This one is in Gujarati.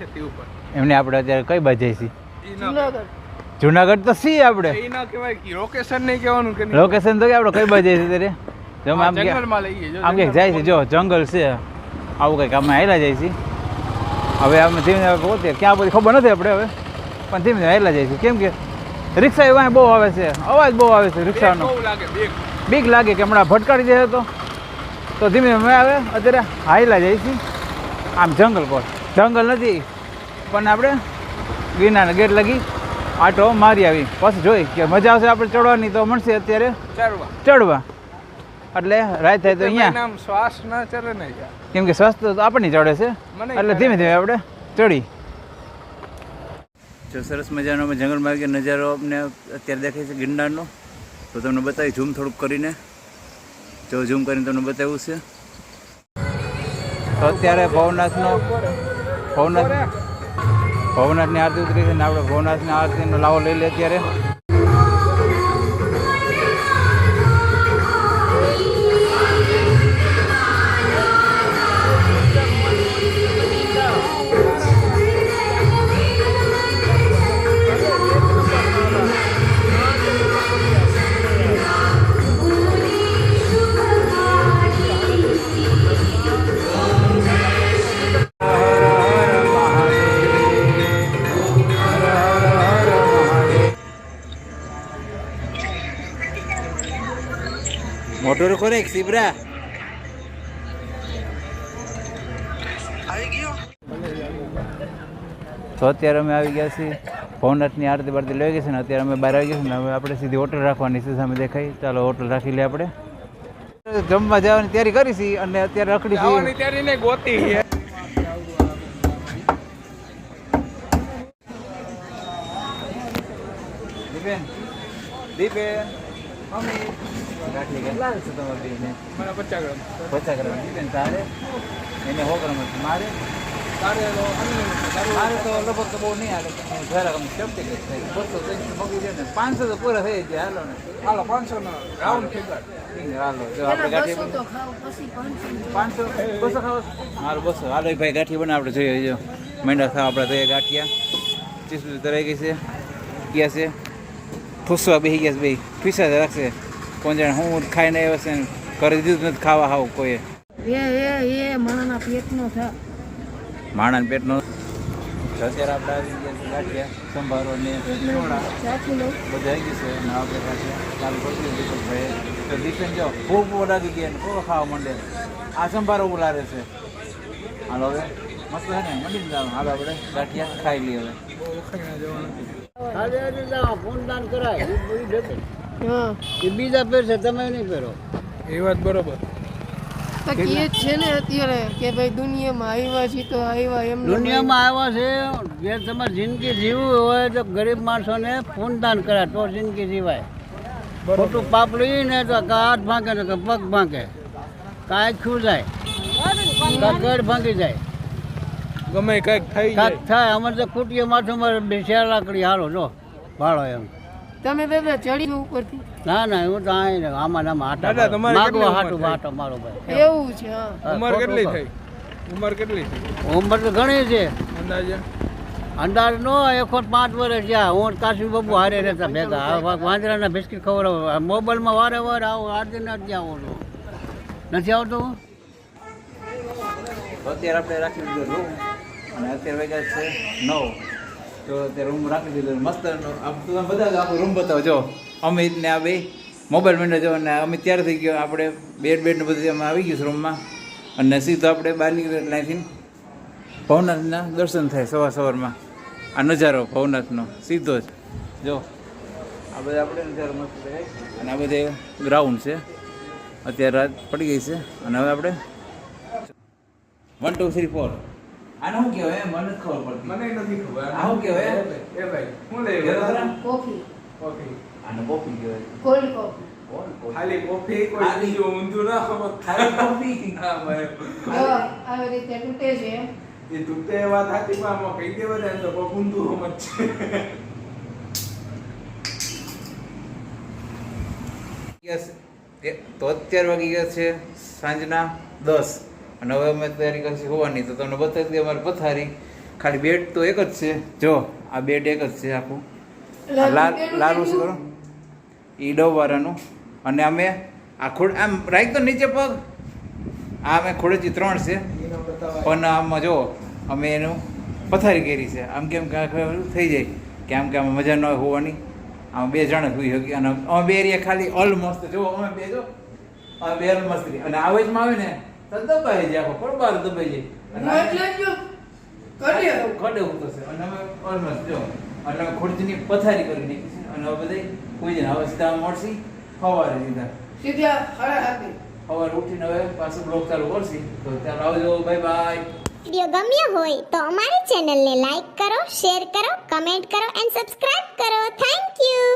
છે તે ઉપર. એમને આપણે અત્યારે કઈ બાજુ છીએ. જુનાગઢ. તો સી આપણે. કહેવાય કે લોકેશન નહીં કહેવાનું કે લોકેશન તો કે આપણે કઈ બાજે છીએ ત્યારે જો આમ આમ કે જાય છે જો જંગલ છે. આવું કંઈક અમે આવેલા જાય છે. હવે અમે ધીમે ધીમે પોતે ક્યાં બધી ખબર નથી આપણે હવે. પણ ધીમે ધીમે આવેલા જાય છે. કેમ કે રિક્ષા એવા બહુ આવે છે. અવાજ બહુ આવે છે રિક્ષાનો. બહુ લાગે બેગ. બીક લાગે કે હમણાં ભટકાડી દે તો. તો ધીમે ધીમે આવે અત્યારે હાઈલા જાય છે. આમ જંગલ પર. જંગલ નથી. પણ આપણે ગિરનારના ગેટ લગી આટો મારી આવી. પછી જોઈ કે મજા આવશે આપણે ચડવાની તો મળશે અત્યારે. ચડવા. ચડવા. એટલે રાત થાય તો અહીંયા. નામ શ્વાસ ના ચલે ને કેમ કે શ્વાસ તો આપણને ચડે છે. એટલે ધીમે ધીમે આપણે ચડી. જો સરસ મજાનો અમે જંગલ માર્ગે નજારો અમને અત્યારે દેખાય છે ગિરનારનો. તો તમને બતાવી ઝૂમ થોડુંક કરીને. જો ઝૂમ કરીને તમને બતાવ્યું છે. તો અત્યારે ભવનાથનો ભવનાથ. ભવનાથની આરતી ઉતરી છે ને આપણે ભવનાથની આરતીનો લાવો લઈ લે અત્યારે. મોટો કોને સીબરા તો અત્યારે અમે આવી ગયા છીએ. ભવનાથની આરતી બારતી લઈ ગઈ છે ને અત્યારે અમે બહાર આવી ગયા છીએ ને હવે આપણે સીધી હોટલ રાખવાની છે સામે દેખાય. ચાલો હોટલ રાખી લઈએ આપણે. જમવા જવાની તૈયારી કરી છે અને અત્યારે રખડી તૈયારી ને ગોતી દીપેન દીપેન. મમ્મી ગાંઠી કેટલા છે તમારા બેને મને પચાસ ગ્રામ. પચાસ ગ્રામ. દીપેન તારે એને સો ગ્રામ છે મારે. તારે તારું મારે તો લગભગ તો બહુ નહીં હાલે પણ જરાક અમે સેફ્ટી કેસ થાય બસો ત્રણસો મગી જાય ને. પાંચસો તો પૂરા થઈ જાય હાલો ને. હાલો પાંચસો નો રાઉન્ડ ફિગર. હાલો. જો આપણે ગાંઠી પાંચસો. બસો ખાવ? હાલો બસો. હાલો ભાઈ ગાંઠી બને આપણે જોઈએ જો. મેંડા ખાવા આપણે તો ગાંઠિયા. ચીસ તરાઈ ગઈ છે. ગયા છે? ફૂસવા બેસી ગયા ભાઈ બે પીસા જ રાખશે. કોણ જાણે હું ખાઈને આવ્યો છે ને કરી દીધું નથી ખાવા હાવ કોઈએ. એ એ એ માણાના પેટનો થા માણાના પેટનો? અત્યારે આપણે આવી ગયા છે ગાંઠિયા સંભારો ને પીવડા બધા આવી ગયું છે અને આપણે દીધું દીપકભાઈ તો દીપેન જો ખૂબ લાગી ગયા ને ખૂબ ખાવા માંડે. આ સંભારો ઉલારે છે. હાલો હવે. મસ્ત છે ને હાલો આપણે ગાંઠિયા ખાઈ લઈએ હવે. ફોનદાન કરાય. હા. એ બીજા પહેરશે તમે નહીં પહેરો એ વાત બરોબર. તો કે જ છે ને અત્યારે કે ભાઈ દુનિયામાં આવ્યા છે તો આવ્યા એમ દુનિયામાં આવ્યા છે જે તમારે જિંદગી જીવવી હોય તો ગરીબ માણસોને ફોનદાન કરાય તો જિંદગી જીવાય. ખોટું પાપડી ને તો હાથ ભાંગે ને કે પગ ભાંગે. કાંઈ આખું જાય. ગળ ભાંગી જાય. ગમે કંઈક થઈ જાય. થાય. અમારે તો ખૂટીએ માથે મારે બેસ્યા લાકડી હાલો જો ભાડો એમ. તમે બેબે ચડી ગયો ઉપરથી? ના ના હું તો ને આમાં નામ આટા દાદા, તમારે કેટલી માગવા હાટું વાટો મારો ભાઈ. એવું છે ઉંમર કેટલી થઈ? ઉંમર કેટલી થઈ? ઉંમર તો ઘણી છે. અંદાજે? અંદાજ નો એકો પાંચ વર્ષ ગયા હું કાશી બાબુ હારે રહેતા ભેગા. આ વાંદરાના બિસ્કિટ ખવડાવ મોબાઈલમાં વારે વારે આવો આઠ દિન જ આવતો નથી આવતો? અત્યારે આપણે રાખી દીધો અને અત્યારે વાગ્યા છે નવ. તો અત્યારે રૂમ રાખી દીધો મસ્ત આમ તમે બધા આપણો રૂમ બતાવો. જો, અમિત ને આ બે મોબાઈલ વિન્ડો જો અને અમિત ત્યારે થઈ ગયો. આપણે બેડ બેડ ને બધું અમે આવી ગયું છે રૂમમાં. અને સીધો આપણે બહાર નીકળ્યો એટલે ભવનાથના દર્શન થાય સવાર સવારમાં. આ નજારો ભવનાથનો, સીધો જ. જો, આ બધા આપણે નજારો મસ્ત થાય અને આ બધે ગ્રાઉન્ડ છે. અત્યારે રાત પડી ગઈ છે. અને હવે આપણે વન ટુ થ્રી ફોર આને શું કહેવાય? મને ખબર પડતી. મને નથી ખબર. આ શું કહેવાય? એ ભાઈ શું લઈ કોફી. કોફી. આને કોફી કહેવાય. Cold coffee. ખાલી કોફી કોઈ બીજું ઊંધું ના ખબર ખાલી કોફી. હા ભાઈ. આવી રીતે તૂટે છે. એ તૂટે વાત હતી પણ આમાં કહી દેવા જાય તો કોઈ ઊંધું સમજ છે. Yes. તો અત્યાર વાગી ગયા છે સાંજના દસ. અને હવે અમે તૈયારી કરશે હોવાની. તો તમને બતાવી દઈએ અમારી પથારી. ખાલી બેડ તો એક જ છે. જો આ બેડ એક જ છે આખું લાલ શું કરો એ ડવવાળાનું અને અમે આ ખોડ આમ રાખ તો નીચે પગ. આ અમે ખોડેથી ત્રણ છે. પણ આમાં જો અમે એનું પથારી કરી છે. આમ કેમ કે થઈ જાય. કે આમ કે આમાં મજા ન હોવાની. આમ બે જણ સુઈ શકી અને અમે બે એરિયા ખાલી ઓલમોસ્ટ જો અમે બે જો. બે ઓલમોસ્ટ અને આવેજમાં આવે ને તો દબાઈ જાય પણ બાર દબાઈ જાય. એટલે જ કડે ઉતો અને અમે ઓલમોસ્ટ જો એટલે ખુરચીની પથારી કરી નાખી અને હવે બધાય કોઈ જણ હવે સીધા મળશી? સવારે સીધા. સીધા સાડા સાતે સવારે ઉઠીને હવે પાછું બ્લોક ચાલુ કરશી. તો ચાલો આવજો બાય બાય વીડિયો ગમ્યો હોય તો અમારી ચેનલને લાઈક કરો શેર કરો કમેન્ટ કરો એન્ડ સબસ્ક્રાઇબ કરો. Thank you